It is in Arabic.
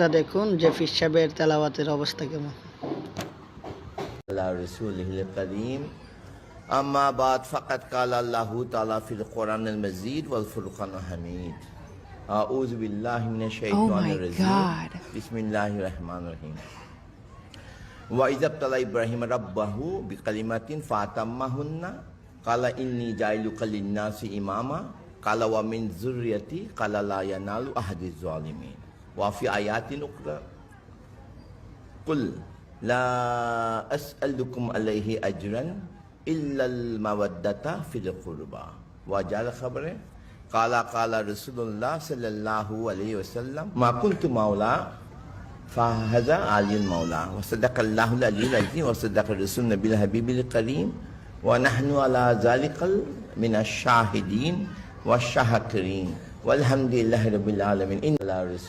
তা দেখুন যে ফির সাহেবের তেলাওয়াতের অবস্থা কেমন على رسوله الكريم أما بعد فقد قال الله تعالى في القرآن المجيد والفرقان الحميد أعوذ بالله من الشيطان my الرجيم God. بسم الله الرحمن الرحيم وإذا ابتلى إبراهيم ربه بكلمات فأتمهن قال إني جاعلك للناس إماما قال ومن ذريتي قال لا ينال أحد الظالمين وفي آيات أخرى. قل لا أسألكم عليه أجرا إلا المودة في القربى. وجعل خبره. قال قال رسول الله صلى الله عليه وسلم ما كنت مولى فهذا علي المولى وصدق الله العلي العظيم. وصدق الرسول النبي الحبيب الكريم. ونحن على ذلك من الشاهدين والشاكرين. والحمد لله رب العالمين. إن على رسول